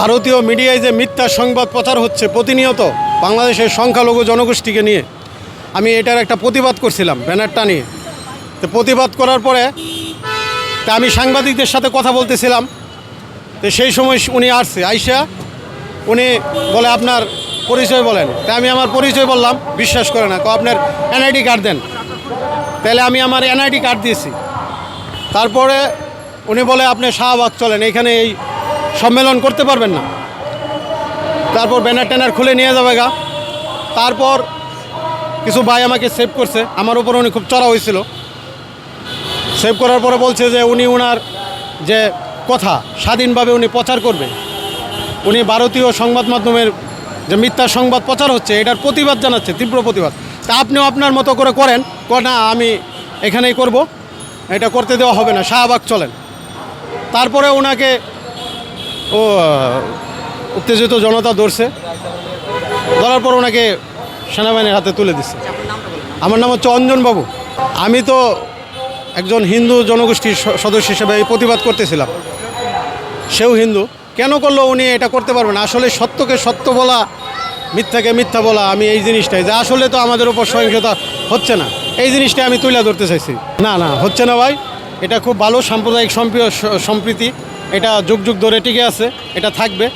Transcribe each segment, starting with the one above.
ভারতীয় মিডিয়ায় যে মিথ্যা সংবাদ প্রচার হচ্ছে প্রতিনিয়ত বাংলাদেশের সংখ্যালঘু জনগোষ্ঠীকে নিয়ে, আমি এটার একটা প্রতিবাদ করছিলাম, ব্যানারটা নিয়ে। তো প্রতিবাদ করার পরে তা আমি সাংবাদিকদের সাথে কথা বলতেছিলাম। তো সেই সময় উনি আসছে, আইসা উনি বলে, আপনার পরিচয় বলেন। তা আমি আমার পরিচয় বললাম, বিশ্বাস করে না তো আপনার এনআইডি কার্ড দেন। তাহলে আমি আমার এনআইডি কার্ড দিয়েছি। তারপরে উনি বলে, আপনি শাহবাগ চলেন, এখানে এই সম্মেলন করতে পারবেন না। তারপর ব্যানার ট্যানার খুলে নিয়ে যাবে গা। তারপর কিছু ভাই আমাকে সেভ করছে। আমার উপর উনি খুব চড়া হয়েছিল। সেভ করার পরে বলছে যে উনি ওনার যে কথা, স্বাধীনভাবে উনি প্রচার করবে। উনি ভারতীয় সংবাদ মাধ্যমের যে মিথ্যা সংবাদ প্রচার হচ্ছে, এটার প্রতিবাদ জানাচ্ছে, তীব্র প্রতিবাদ। তা আপনিও আপনার মতো করে করেন। না, আমি এখানেই করব। এটা করতে দেওয়া হবে না। শাহবাগ চলেন। তারপরে ওনাকে ও উত্তেজিত জনতা ধরছে। ধরার পর ওনাকে সেনাবাহিনীর হাতে তুলে দিচ্ছে আমার নাম হচ্ছে অঞ্জন বাবু। আমি তো একজন হিন্দু জনগোষ্ঠীর সদস্য হিসেবে প্রতিবাদ করতেছিলাম। সেও হিন্দু। কেন করল উনি এটা করতে পারবেন আসলে সত্যকে সত্য বলা, মিথ্যাকে মিথ্যা বলা, আমি এই জিনিসটাই। যে আসলে তো আমাদের উপর সহিংসতা হচ্ছে না। এই জিনিসটা আমি তুলে ধরতে চাইছি। না না, হচ্ছে না ভাই। এটা খুব ভালো সাম্প্রদায়িক সম্প্রীতি। এটা যুগ যুগ ধরে টিকে আছে, এটা থাকবে।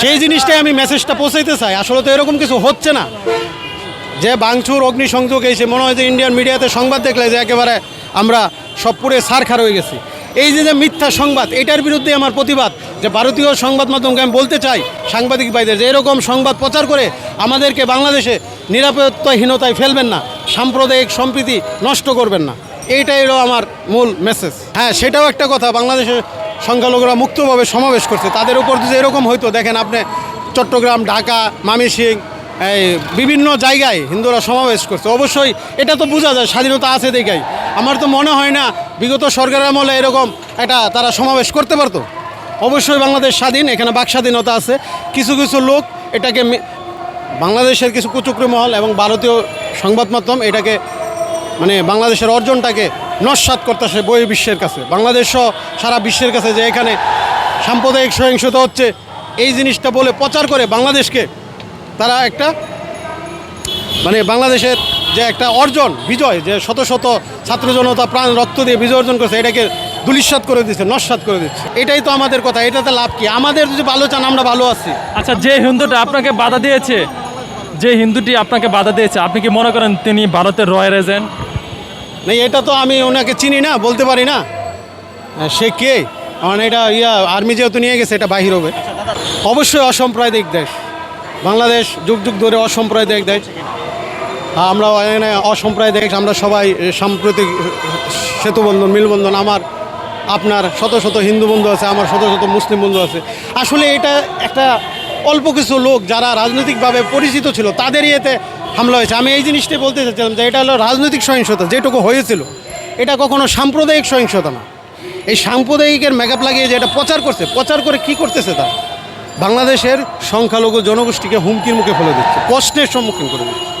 সেই জিনিসটাই আমি মেসেজটা পৌঁছাইতে চাই। আসলে তো এরকম কিছু হচ্ছে না। যে বাংচুর, অগ্নিসংযোগ এসে মনে হয় যে ইন্ডিয়ান মিডিয়াতে সংবাদ দেখলে যে একেবারে আমরা সব পুরে সারখার হয়ে গেছি। এই যে যে মিথ্যা সংবাদ, এটার বিরুদ্ধে আমার প্রতিবাদ। যে ভারতীয় সংবাদ মাধ্যমকে আমি বলতে চাই, সাংবাদিক ভাইদের, যে এরকম সংবাদ প্রচার করে আমাদেরকে বাংলাদেশে নিরাপত্তাহীনতায় ফেলবেন না, সাম্প্রদায়িক সম্প্রীতি নষ্ট করবেন না। এইটাই হলো আমার মূল মেসেজ হ্যাঁ সেটাও একটা কথা বাংলাদেশের সংখ্যালঘুরা মুক্তভাবে সমাবেশ করছে। তাদের উপর যদি এরকম হয়তো দেখেন আপনি চট্টগ্রাম, ঢাকা, মামিসিং, এই বিভিন্ন জায়গায় হিন্দুরা সমাবেশ করছে। অবশ্যই এটা তো বোঝা যায়, স্বাধীনতা আছে দেখাই। আমার তো মনে হয় না বিগত সরকারের আমলে এরকম এটা তারা সমাবেশ করতে পারতো। অবশ্যই বাংলাদেশ স্বাধীন, এখানে বাক স্বাধীনতা আছে। কিছু কিছু লোক এটাকে বাংলাদেশের কিছু কুচুকরি মহল এবং ভারতীয় সংবাদ মাধ্যম এটাকে মানে বাংলাদেশের অর্জনটাকে নস্বাত করতেছে বহির্বিশ্বের কাছে। বাংলাদেশ সহ সারা বিশ্বের কাছে যে এখানে সাম্প্রদায়িক সহিংসতা হচ্ছে, এই জিনিসটা বলে প্রচার করে বাংলাদেশকে। তারা একটা মানে বাংলাদেশের যে একটা অর্জন, বিজয়, যে শত শত ছাত্র জনতা প্রাণ রক্ত দিয়ে বিজয় অর্জন করছে, এটাকে দুলিশ্বাত করে দিচ্ছে, নস্বাত করে দিচ্ছে। এটাই তো আমাদের কথা, এটাতে লাভ কি? আমাদের যদি ভালো চান, আমরা ভালো আছি। আচ্ছা যে হিন্দুটা আপনাকে বাধা দিয়েছে, যে হিন্দুটি আপনাকে বাধা দিয়েছে, আপনি কি মনে করেন তিনি ভারতের রয়্যাল এজেন্ট? না এটা তো আমি ওনাকে চিনি না, বলতে পারি না। সে কে? কারণ এটা ইয়া আর্মি যেহেতু নিয়ে গেছে, এটা বাহির হবে। অবশ্যই অসাম্প্রদায়িক দেশ। বাংলাদেশ যুগ যুগ ধরে অসাম্প্রদায়িক দেশ। আমরা এখানে অসাম্প্রদায়িক আমরা সবাই সাম্প্রতিক সেতুবন্ধন, মিলবন্ধন, আমার, আপনার শত শত হিন্দু বন্ধু আছে, আমার শত শত মুসলিম বন্ধু আছে। আসলে এটা একটা অল্প কিছু লোক যারা রাজনৈতিকভাবে পরিচিত ছিল তাদের ইয়েতে হামলা হয়েছে। আমি এই জিনিসটাই বলতে চাচ্ছিলাম যে এটা হলো রাজনৈতিক সহিংসতা, যেটুকু হয়েছিল। এটা কখনো সাম্প্রদায়িক সহিংসতা না। এই সাম্প্রদায়িকের মেকআপ লাগিয়ে যে এটা প্রচার করছে, প্রচার করে কি করতেছে তারা? বাংলাদেশের সংখ্যালঘু জনগোষ্ঠীকে হুমকির মুখে ফেলে দিচ্ছে কষ্টের সম্মুখীন করে দিচ্ছে।